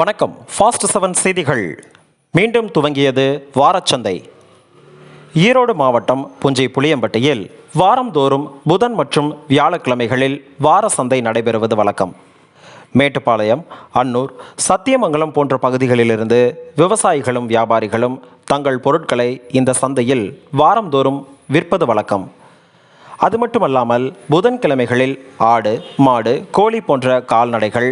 வணக்கம். Fast seven செய்திகள். மீண்டும் துவங்கியது வாரச்சந்தை. ஈரோடு மாவட்டம் புஞ்சை புளியம்பட்டியில் வாரந்தோறும் புதன் மற்றும் வியாழக்கிழமைகளில் வார சந்தை நடைபெறுவது வழக்கம். மேட்டுப்பாளையம் அன்னூர் சத்தியமங்கலம் போன்ற பகுதிகளிலிருந்து விவசாயிகளும் வியாபாரிகளும் தங்கள் பொருட்களை இந்த சந்தையில் வாரந்தோறும் விற்பது வழக்கம். அது மட்டுமல்லாமல் புதன்கிழமைகளில் ஆடு மாடு கோழி போன்ற கால்நடைகள்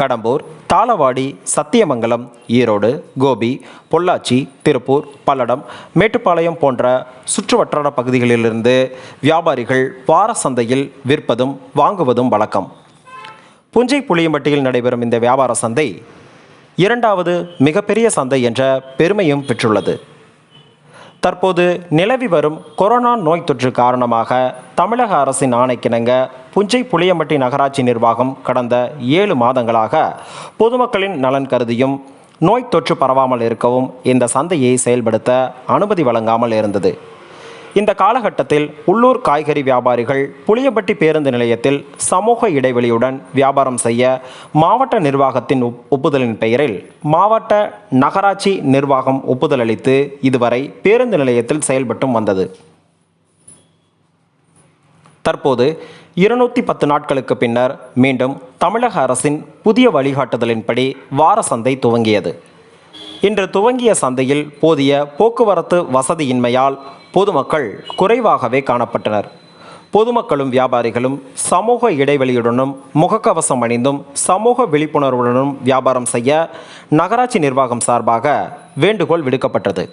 கடம்பூர் தாளவாடி சத்தியமங்கலம் ஈரோடு கோபி பொள்ளாச்சி திருப்பூர் பல்லடம் மேட்டுப்பாளையம் போன்ற சுற்றுவட்டார பகுதிகளிலிருந்து வியாபாரிகள் வார சந்தையில் விற்பதும் வாங்குவதும் வழக்கம். புஞ்சை புளியம்பட்டியில் நடைபெறும் இந்த வியாபார சந்தை இரண்டாவது மிகப்பெரிய சந்தை என்ற பெருமையும் பெற்றுள்ளது. தற்போது நிலவி வரும் கொரோனா நோய் தொற்று காரணமாக தமிழக அரசின் ஆணைக்கிணங்க புஞ்சை புளியம்பட்டி நகராட்சி நிர்வாகம் கடந்த ஏழு மாதங்களாக பொதுமக்களின் நலன் கருதியும் நோய் தொற்று பரவாமல் இருக்கவும் இந்த சந்தையை செயல்படுத்த அனுமதி வழங்காமல் இருந்தது. இந்த காலகட்டத்தில் உள்ளூர் காய்கறி வியாபாரிகள் புளியப்பட்டி பேருந்து நிலையத்தில் சமூக இடைவெளியுடன் வியாபாரம் செய்ய மாவட்ட நிர்வாகத்தின் ஒப்புதலின் பெயரில் மாவட்ட நகராட்சி நிர்வாகம் ஒப்புதல் அளித்து இதுவரை பேருந்து நிலையத்தில் செயல்பட்டும் வந்தது. தற்போது இருநூற்றி பத்து நாட்களுக்கு பின்னர் மீண்டும் தமிழக அரசின் புதிய வழிகாட்டுதலின்படி வார சந்தை துவங்கியது. இன்று துவங்கிய சந்தையில் போதிய போக்குவரத்து வசதியின்மையால் பொதுமக்கள் குறைவாகவே காணப்பட்டனர். பொதுமக்களும் வியாபாரிகளும் சமூக இடைவெளியுடனும் முகக்கவசம் அணிந்தும் சமூக விழிப்புணர்வுடனும் வியாபாரம் செய்ய நகராட்சி நிர்வாகம் சார்பாக வேண்டுகோள் விடுக்கப்பட்டது.